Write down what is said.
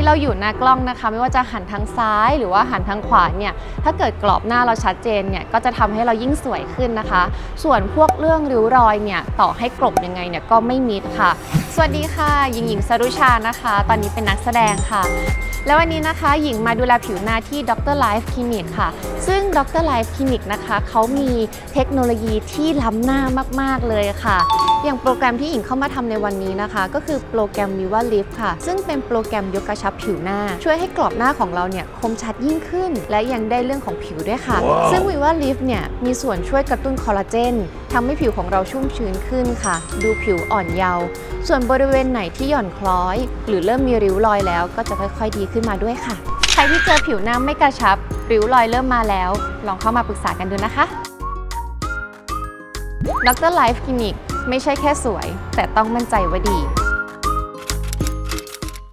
ที่เราอยู่หน้ากล้องนะคะ ไม่ว่าจะหันทางซ้ายหรือว่าหันทางขวาเนี่ยถ้าเกิดกรอบหน้าเราชัดเจนเนี่ยก็จะทำให้เรายิ่งสวยขึ้นนะคะ ส่วนพวกเรื่องริ้วรอยเนี่ยต่อให้กลบยังไงเนี่ยก็ไม่มิดค่ะ สวัสดีค่ะหญิงหญิงสรุชานะคะ ตอนนี้เป็นนักแสดงค่ะแล้ววันนี้นะคะหญิงมาดูแลผิวหน้าที่ Dr. Life Clinic ค่ะ ซึ่ง Dr. Life Clinic นะคะเขามีเทคโนโลยีที่ล้ำหน้ามาก ๆ เลยค่ะ อย่างโปรแกรมที่หญิงเข้ามาทำในวันนี้นะคะ ก็คือโปรแกรม Viva Lift ค่ะ ซึ่งเป็นโปรแกรมยกกระชับผิวหน้า ช่วยให้กรอบหน้าของเราเนี่ยคมชัดยิ่งขึ้น และยังได้เรื่องของผิวด้วยค่ะ ซึ่ง Viva Lift เนี่ยมีส่วนช่วยกระตุ้นคอลลาเจนทำให้ผิวของเราชุ่มชื้นขึ้นค่ะ ดูผิวอ่อนเยาว์ส่วนบริเวณไหนที่หย่อนคล้อย หรือเริ่มมีริ้วรอยแล้ว ก็จะค่อยๆดีขึ้นมาด้วยค่ะ ใครที่เจอผิวหน้าไม่กระชับ ริ้วรอยเริ่มมาแล้ว ลองเข้ามาปรึกษากันดูนะคะดรไลฟ์คลินิก ไม่ใช่แค่สวย แต่ต้องมั่นใจว่าดี